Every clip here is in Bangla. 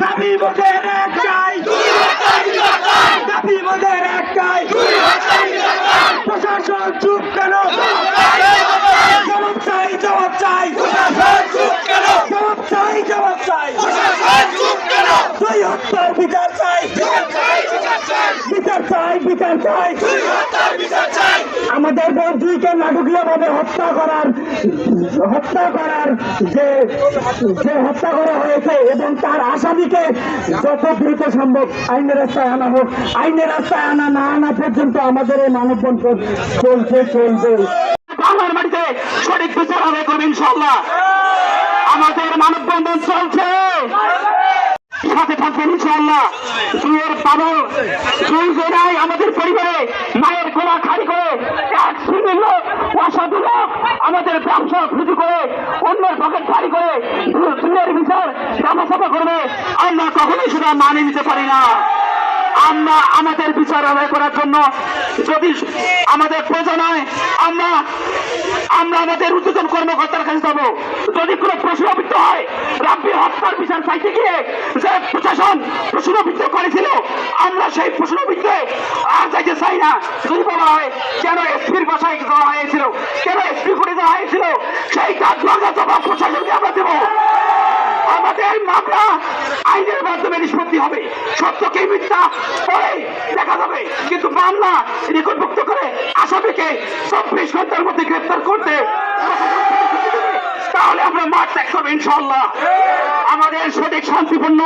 দাবি মোদের একটাই। দাবি মোদের একটাই। প্রশাসন চুপ কেন? জবাব চাই জবাব চাই। জবাব চাই জবাব চাই। দুই হত্যার বিচার চাই। বিচার চাই বিচার চাই। আমাদের বন্ধুকে নাটকীয় ভাবে হত্যা করার হত্যা করার যে যে হত্যা করা হয়েছে এবং তার আসামিকে যত দ্রুত সম্ভব আইনের রাস্তায় আনা হোক। আইনের রাস্তায় আনা না আনা পর্যন্ত আমাদের এই মানববন্ধন চলছে চলবে। বাংলার মাটিতে সঠিক বিচার হবে করবে ইনশাল্লাহ আমাদের মানববন্ধন চলছে। আমাদের পরিবারে মায়ের গোলা খালি করে এক শ্রেণির লোক, অসাধু লোক আমাদের ব্যবসা রুজু করে, অন্যের পকেট খালি করে দুয়ের বিচার ব্যবস্থা করবে। আমরা কখনোই সেটা মানে নিতে পারি না। আমরা আমাদের বিচার আদায় করার জন্য যদি আমাদের প্রয়োজন হয়, আমরা আমরা আমাদের উচ্চতন কর্মকর্তার কাছে যাব। যদি কোনো প্রশ্নবিদ্ধ হয় বিচার চাইতে গিয়ে প্রশাসন প্রশ্নবিদ্ধ করেছিল, আমরা সেই প্রশ্নবিদ্ধে আর যাইতে চাই না। যদি বলা হয়, কেন এসপির বাসায় দেওয়া হয়েছিল? কেন এসপি করে দেওয়া হয়েছিল? সেই কাজ ভাঙা জবাব প্রশাসনকে আমরা দেবো। আমাদের মামলা আইনের মাধ্যমে নিষ্পত্তি হবে। সত্যকে মিথ্যা পরে দেখা যাবে। কিন্তু মামলা রেকর্ডভুক্ত করে আসামিকে চব্বিশ ঘণ্টার মধ্যে গ্রেফতার করতে করব ইনশাল্লাহ আমাদের সঠিক শান্তিপূর্ণ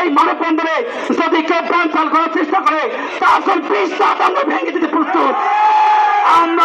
এই মানববন্ধনে যদি কেউ প্রাণ চাল করার চেষ্টা করে, তার ভেঙে দিতে প্রস্তুত। আমরা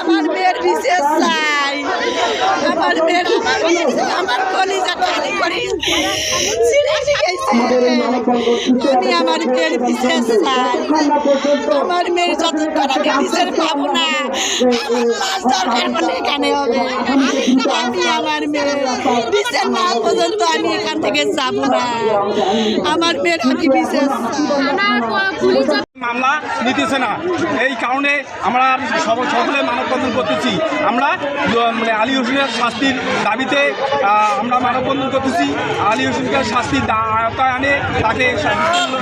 আমার মেয়ের বিশেষ চাই। আমার মেয়ের আমার আমার আমি বিশেষ চাই। মেয়ের বিশেষ না এখানে হবে। আমি আমার মেয়ের বিশেষ না পর্যন্ত আমি এখান থেকে যাব না। আমার মেয়ের আমি বিশেষ চাই থানার পুলিশ মামলা নিতেছে না। এই কারণে আমরা সব সকলে মানববন্ধন করতেছি। আমরা মানে আলী হোসেনের শাস্তির দাবিতে আমরা মানববন্ধন করতেছি। আলী হোসেনকে শাস্তি আওতায় আনে, তাকে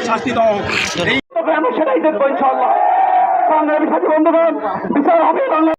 শাস্তি দেওয়া হোক। এই বন্ধ সেটাই দেখব হবে বাংলা